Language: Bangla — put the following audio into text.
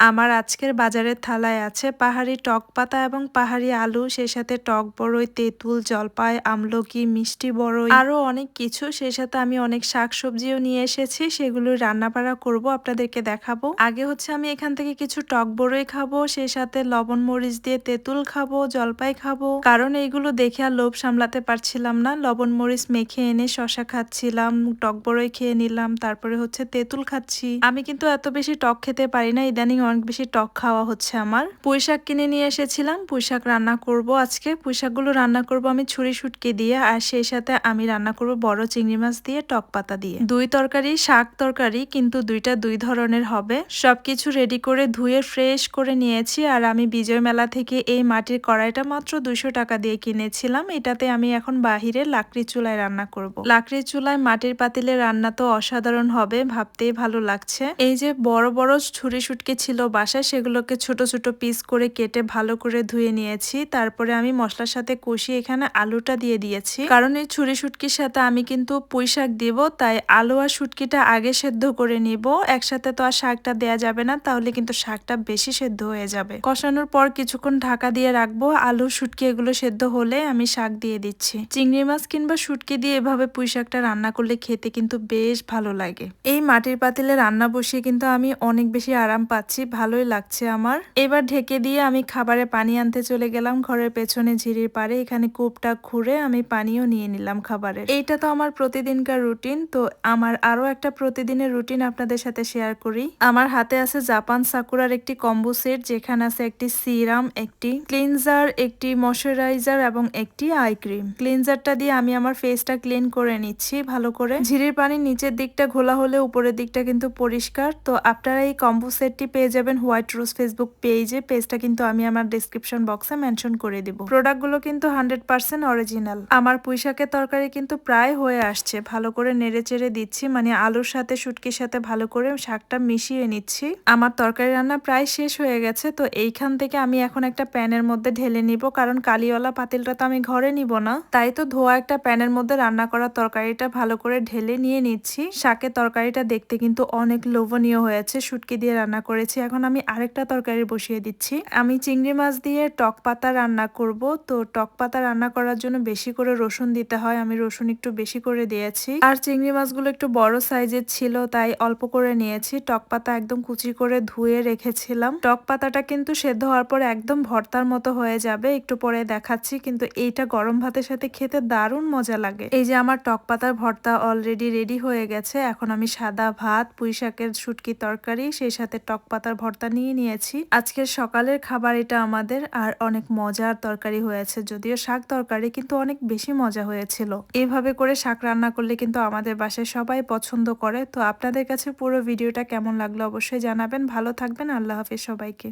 আমার আজকের বাজারের থালায় আছে পাহাড়ি টক পাতা এবং পাহাড়ি আলু, সেই সাথে টক বড়ই তেঁতুল, জলপাই, আমলকি, মিষ্টি বড়ই আরও অনেক কিছু। সেই সাথে আমি অনেক শাক সবজিও নিয়ে এসেছি, সেগুলো রান্না বাড়া করব, আপনাদেরকে দেখাবো। আগে হচ্ছে আমি এখান থেকে কিছু টক বড়ই খাব, সেই সাথে লবণ, মরিচ দিয়ে তেঁতুল খাব, জলপাই খাব। কারণ এইগুলো দেখে আর লোভ সামলাতে পারছিলাম না। লবণ, মরিচ মেখে এনে শশা খাচ্ছিলাম, টক বড়ই খেয়ে নিলাম, তারপরে হচ্ছে তেঁতুল খাচ্ছি। আমি কিন্তু এত বেশি টক খেতে পারি না, ইদানিং অনেক বেশি টক খাওয়া হচ্ছে আমার। পুঁই শাক কিনে নিয়ে এসেছিলাম পুঁই শাক রান্না করব আজকে। পুঁই শাকগুলো রান্না করব আমি ছুরি শুটকি দিয়ে আর সেই সাথে আমি রান্না করব বড় চিংড়ি মাছ দিয়ে, টক পাতা দিয়ে। দুই তরকারি, শাক তরকারি, কিন্তু দুইটা দুই ধরনের হবে। সবকিছু রেডি করে ধুয়ে ফ্রেশ করে নিয়েছি আর আমি বিজয় মেলা থেকে এই মাটির কড়াইটা মাত্র দুইশো টাকা দিয়ে কিনেছিলাম। এটাতে আমি এখন বাহিরে লাকড়ি চুলায় রান্না করব। লাকড়ির চুলায় মাটির পাতিলে রান্না তো অসাধারণ হবে, ভাবতেই ভালো লাগছে। এই যে বড় বড় ছুরি শুটকি ছিল বাসায়, সেগুলোকে ছোট ছোট পিস করে কেটে ভালো করে ধুয়ে নিয়েছি। তারপরে আমি মশলার সাথে কষিয়ে এখানে আলুটা দিয়ে দিয়েছি। কারণ এই ছুরি শুটকির সাথে আমি কিন্তু পুঁই শাক দিব, তাই আলু আর শুটকিটা আগে সেদ্ধ করে নিব। একসাথে তো আর শাকটা দেয়া যাবে না, তাহলে কিন্তু শাকটা বেশি সেদ্ধ হয়ে যাবে। কষানোর পর কিছুক্ষণ ঢাকা দিয়ে রাখব। আলু, শুটকি এগুলো সেদ্ধ হলে আমি শাক দিয়ে দিচ্ছি। চিংড়ি মাছ কিংবা শুটকি দিয়ে এভাবে পুঁই শাকটা রান্না করলে খেতে কিন্তু বেশ ভালো লাগে। এই মাটির পাতিলে রান্না বসিয়ে কিন্তু আমি অনেক বেশি আরাম পাচ্ছি। ভালোই লাগছে আমার। এবার ঢেকে দিয়ে আমি খাবারে পানি আনতে চলে গেলাম। ঘরের পেছনে ঝিরির পারে এখানে কূপটা খুঁড়ে আমি পানিও নিয়ে নিলাম খাবারের এইটা তো আমার প্রতিদিনকার রুটিন। তো আমার আরও একটা প্রতিদিনের রুটিন আপনাদের সাথে শেয়ার করি। আমার হাতে আছে জাপান সাকুরার একটি কম্বো সেট, যেখানে আছে একটি সিরাম, একটি ক্লিনজার, একটি ময়শ্চারাইজার এবং একটি আই ক্রিম। ক্লিনজারটা দিয়ে আমি আমার ফেসটা ক্লিন করে নিচ্ছি ভালো করে। ঝিরির পানির নিচের দিকটা ঘোলা হলে উপরের দিকটা কিন্তু পরিষ্কার। তো আপনারা এই কম্বো সেটটি পেয়ে যাবেন হোয়াইট রোজ ফেসবুক পেজে পেজটা কিন্তু আমি আমার ডিসক্রিপশন বক্সে মেনশন করে দিব। প্রোডাক্টগুলো কিন্তু হান্ড্রেড পার্সেন্ট অরিজিনাল আমার পুঁইশাকের তরকারি কিন্তু প্রায় হয়ে আসছে। ভালো করে নেড়ে চেড়ে দিচ্ছি। মানে আলুর সাথে, শুটকির সাথে ভালো করে শাকটা মিশিয়ে নিচ্ছি। আমার তরকারি রান্না প্রায় শেষ হয়ে গেছে। তো এইখান থেকে আমি এখন একটা প্যানের মধ্যে ঢেলে নিব। কারণ কালিওয়ালা পাতিলটা তো আমি ঘরে নিব না। তাই তো ধোয়া একটা প্যানের মধ্যে রান্না করা তরকারিটা ভালো করে ঢেলে নিয়ে নিচ্ছি। শাকের তরকারিটা দেখতে কিন্তু অনেক লোভনীয় হয়েছে। শুটকি দিয়ে রান্না করেছি এখন আমি আরেকটা তরকারি বসিয়ে দিচ্ছি। আমি চিংড়ি মাছ দিয়ে টক পাতা রান্না করব। তো টক পাতা রান্না করার জন্য বেশি করে রসুন দিতে হয়। আমি রসুন একটু বেশি করে দিয়েছি। আর চিংড়ি মাছগুলো একটু বড় সাইজের ছিল, তাই অল্প করে নিয়েছি। টক পাতা একদম কুচি করে ধুয়ে রেখেছিলাম। টক পাতাটা কিন্তু সেদ্ধ হওয়ার পর একদম ভর্তার মতো হয়ে যাবে। একটু পরে দেখাচ্ছি, কিন্তু এইটা গরম ভাতের সাথে খেতে দারুণ মজা লাগে। এই যে আমার টক পাতার ভর্তা অলরেডি রেডি হয়ে গেছে। এখন আমি সাদা ভাত পুঁই শাকের শুটকি তরকারি, সেই সাথে টক পাতার ভর্তা নিয়ে নিয়েছি। আজকের সকালের খাবার এটা আমাদের, আর অনেক মজার তরকারি হয়েছে, যদিও শাক তরকারি কিন্তু অনেক বেশি মজা হয়েছিল। এইভাবে করে শাক রান্না করলে কিন্তু আমাদের বাসায় সবাই পছন্দ করে। তো আপনাদের কাছে পুরো ভিডিওটা কেমন লাগল অবশ্যই জানাবেন। ভালো থাকবেন, আল্লাহ হাফিজ সবাইকে।